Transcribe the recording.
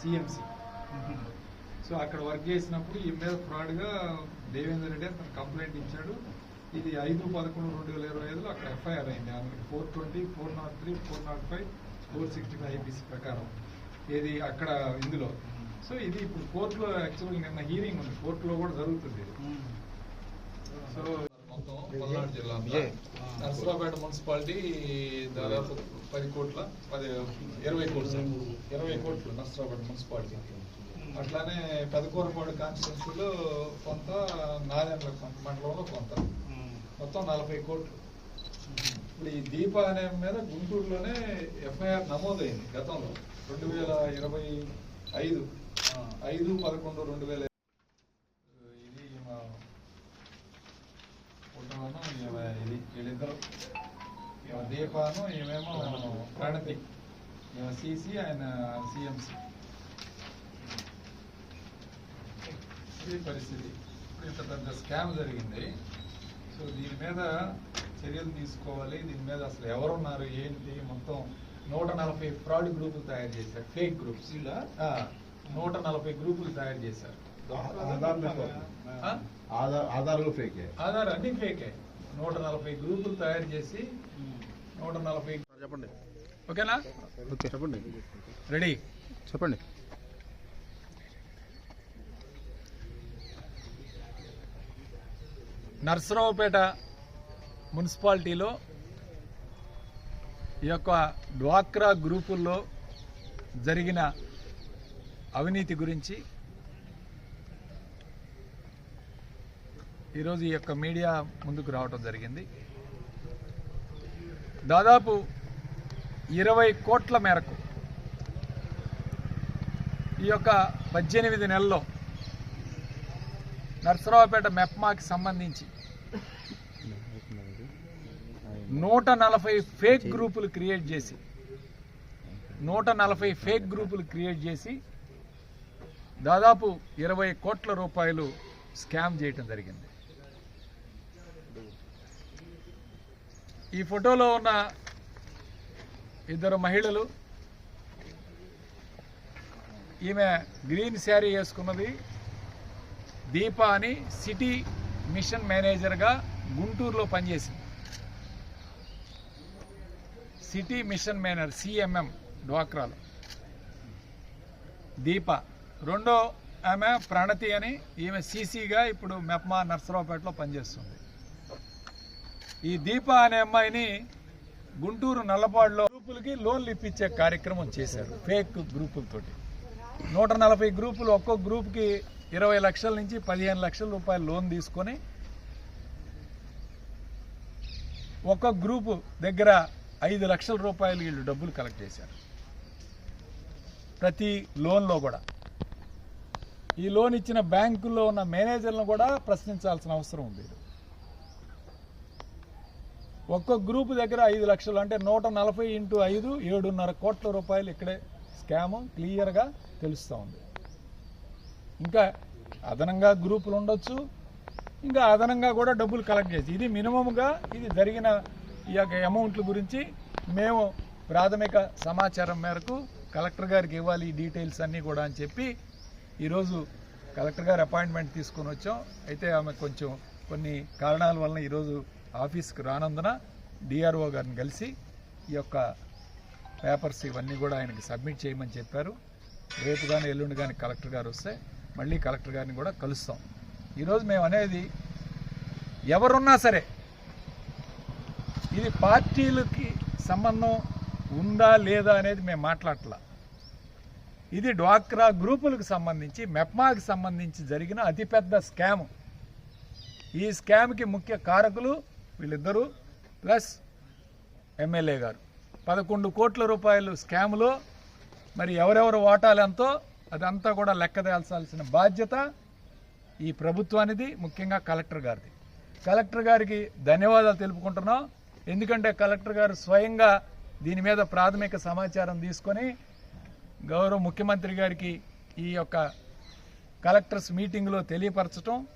CMC so అక్కడ work చేసినప్పుడు ఈ మీద ఫ్రాడ్గా దేవేందర్ రెడ్డి అతను కంప్లైంట్ ఇచ్చాడు. ఇది ఐదు పదకొండు రెండు వేల ఇరవై ఐదులో అక్కడ ఎఫ్ఐఆర్ అయింది. Four twenty four naught three four naught five four sixty five IPC ప్రకారం ఇది అక్కడ ఇందులో. సో ఇది ఇప్పుడు కోర్టులో యాక్చువల్గా నిన్న హీరింగ్ ఉంది. కోర్టులో కూడా జరుగుతుంది. సో మొత్తం పల్నాడు జిల్లా అంతా. నరసరావుపేట మున్సిపాలిటీ దాదాపు పది కోట్ల పది ఇరవై కోట్లు. ఇరవై కోట్లు నరసరావుపేట మున్సిపాలిటీ. అట్లానే పెదకూరపాడు కాన్స్టిట్యున్సీలో కొంత నారాయణ కొంత మండలంలో కొంత. మొత్తం నలభై కోట్లు. ఇప్పుడు ఈ దీప అనే మీద గుంటూరులోనే ఎఫ్ఐఆర్ నమోదైంది గతంలో. రెండు వేల ఇరవై ఐదు ఐదు పదకొండు రెండు వేల ఇది మా ఫోటోను ఈమె ఇది వీళ్ళిద్దరు ఈమె దీపాను ఈమెమో ప్రణతి. సిసి ఆయన సిఎంసి ఇది పరిస్థితి. ఇంత పెద్ద స్కామ్ జరిగింది. సో దీని మీద చర్యలు తీసుకోవాలి. దీని మీద అసలు ఎవరున్నారు ఏంటి? మొత్తం నూట నలభై ఫ్రాడ్ గ్రూపులు తయారు చేశారు. Fake groups. ఆ, నూట నలభై గ్రూపులు తయారు చేశారు. ఆధార్ అన్ని ఫేకే. నూట నలభై గ్రూపులు తయారు చేసి నూట నలభై. చెప్పండి. ఓకేనా? ఓకే. చెప్పండి. రెడీ? చెప్పండి. నర్సరావుపేట మున్సిపాలిటీలో ఈ యొక్క డ్వాక్రా గ్రూపుల్లో జరిగిన అవినీతి గురించి ఈరోజు ఈ యొక్క మీడియా ముందుకు రావడం జరిగింది. దాదాపు ఇరవై కోట్ల మేరకు ఈ యొక్క పద్దెనిమిది నెలల్లో నర్సరావుపేట మెప్మాకి సంబంధించి నూట నలభై ఫేక్ గ్రూపులు క్రియేట్ చేసి నూట నలభై ఫేక్ గ్రూపులు క్రియేట్ చేసి దాదాపు ఇరవై కోట్ల రూపాయలు స్కామ్ చేయటం జరిగింది. ఈ ఫోటోలో ఉన్న ఇద్దరు మహిళలు ఈమె గ్రీన్ శారీ వేసుకున్నది. దీప అని సిటీ మిషన్ మేనేజర్గా గుంటూరులో పనిచేసింది. సిటీ మిషన్ మేనేజర్ సిఎంఎం డ్వాక్రాలో. దీప. రెండో ఆమె ప్రణతి అని ఈమె సీసీగా ఇప్పుడు మెప్మా నర్సరావుపేటలో పనిచేస్తుంది. ఈ దీప అనే అమ్మాయిని గుంటూరు నల్లపాడులో గ్రూపులకి లోన్లు ఇప్పించే కార్యక్రమం చేశారు. ఫేక్ గ్రూపులతోటి. నూట నలభై గ్రూపులు ఒక్కొక్క గ్రూప్కి ఇరవై లక్షల నుంచి పదిహేను లక్షల రూపాయలు లోన్ తీసుకొని ఒక్కొక్క గ్రూపు దగ్గర ఐదు లక్షల రూపాయలు వీళ్ళు డబ్బులు కలెక్ట్ చేశారు. ప్రతి లోన్లో కూడా. ఈ లోన్ ఇచ్చిన బ్యాంకుల్లో ఉన్న మేనేజర్లను కూడా ప్రశ్నించాల్సిన అవసరం ఉంది. ఒక్కొక్క గ్రూప్ దగ్గర ఐదు లక్షలు అంటే నూట నలభై ఇంటూ ఐదు ఏడున్నర కోట్ల రూపాయలు ఇక్కడే స్కామ్ క్లియర్గా తెలుస్తూ ఉంది. ఇంకా అదనంగా గ్రూపులు ఉండొచ్చు ఇంకా అదనంగా కూడా డబ్బులు కలెక్ట్ చేసి ఇది మినిమంగా ఇది జరిగిన ఈ యొక్క అమౌంట్ల గురించి మేము ప్రాథమిక సమాచారం మేరకు కలెక్టర్ గారికి ఇవ్వాలి ఈ డీటెయిల్స్ అన్నీ కూడా అని చెప్పి ఈరోజు కలెక్టర్ గారు అపాయింట్మెంట్ తీసుకొని వచ్చాం. అయితే ఆమె కొంచెం కొన్ని కారణాల వలన ఈరోజు ఆఫీస్కి రానందున డిఆర్ఓ గారిని కలిసి ఈ యొక్క పేపర్స్ ఇవన్నీ కూడా ఆయనకి సబ్మిట్ చేయమని చెప్పారు. రేపు కానీ ఎల్లుండి కానీ కలెక్టర్ గారు వస్తే మళ్ళీ కలెక్టర్ గారిని కూడా కలుస్తాం. ఈరోజు మేము అనేది ఎవరున్నా సరే ఇది పార్టీలకి సంబంధం ఉందా లేదా అనేది మేము మాట్లాడట్లా. ఇది డ్వాక్రా గ్రూపులకు సంబంధించి మెప్మాకి సంబంధించి జరిగిన అతిపెద్ద స్కామ్. ఈ స్కామ్కి ముఖ్య కారకులు వీళ్ళిద్దరూ ప్లస్ ఎమ్మెల్యే గారు. పదకొండు కోట్ల రూపాయలు స్కామ్లో మరి ఎవరెవరు ఓటాలు అదంతా కూడా లెక్కదేల్చాల్సిన బాధ్యత ఈ ప్రభుత్వానిది ముఖ్యంగా కలెక్టర్ గారిది. కలెక్టర్ గారికి ధన్యవాదాలు తెలుపుకుంటున్నాం. ఎందుకంటే కలెక్టర్ గారు స్వయంగా దీని మీద ప్రాథమిక సమాచారం తీసుకొని గౌరవ ముఖ్యమంత్రి గారికి ఈ యొక్క కలెక్టర్స్ మీటింగ్లో తెలియపరచటం